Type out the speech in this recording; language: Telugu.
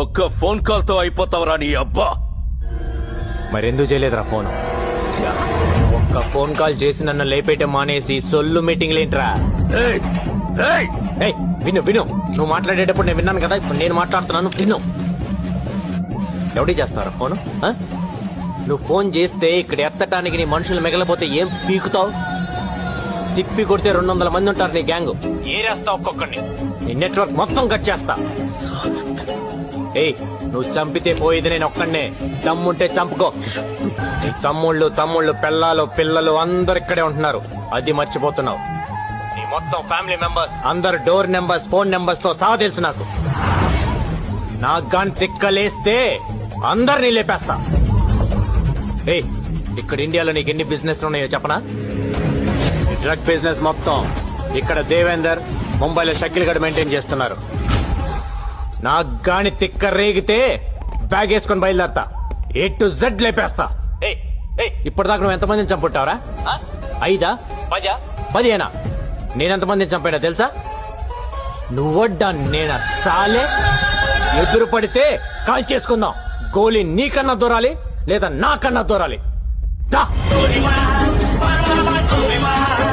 ఒక్క ఫోన్ కాల్తో అయిపోతావురా నీ అబ్బా? మరెందుకు చేయలేదురా ఫోన్? ఒక్క ఫోన్ కాల్ చేసి నన్ను లేపేయటం మానేసి సొల్లు మీటింగ్ లేంట్రా ఏయ్, ఏయ్, ఏయ్ విను విను. నువ్వు మాట్లాడేటప్పుడు నేను విన్నాను కదా ఇప్పుడు నేను మాట్లాడుతున్నాను విను. ఎవడి చేస్తారా ఫోన్? నువ్వు ఫోన్ చేస్తే ఇక్కడ ఎత్తటానికి నీ మనుషులు మిగలపోతే ఏం పీకుతావు? తిప్పి కొడితే రెండు వందల మంది ఉంటారు నీ గ్యాంగ్. ఏరేస్తా ఒక్కొక్కడిని. నీ నెట్వర్క్ మొత్తం కట్ చేస్తా. ఏయ్ నువ్వు చంపితే పోయేది నేను ఒక్కడే దమ్ముంటే చంపుకో. తమ్ముళ్ళు తమ్ముళ్ళు పిల్లలు పిల్లలు అందరు ఇక్కడే ఉంటున్నారు. అది మర్చిపోతున్నావు. నీ మొత్తం ఫ్యామిలీ మెంబర్స్ అందరు డోర్ నెంబర్స్ ఫోన్ నెంబర్స్తో సహా తెలుసు నాకు. నాకు గన్ తిక్కలేస్తే అందరినీ లేపేస్తా. ఏయ్ ఇక్కడ ఇండియాలో నీకు ఎన్ని బిజినెస్ ఉన్నాయో చెప్పనా? డ్రగ్ బిజినెస్ మొత్తం ఇక్కడ దేవేందర్ ముంబైలో షకిల్ గడ్ మెయింటైన్ చేస్తున్నారు. నాకు గాని తిక్క రేగితే బ్యాగ్ వేసుకొని బయలుదేరతా. A to Z లేపేస్తా. ఇప్పటిదాకా నువ్వు ఎంతమందిని చంపుంటావరా? ఐదా? పదా? పదిహేనా? నేనెంతమందిని చంపాడా తెలుసా? నువ్వడ్డా నేనా? సాలే. ఎదురు పడితే కాల్ చేసుకుందాం. గోలీ నీకన్నా దూరాలి లేదా నాకన్నా దూరాలి. దా.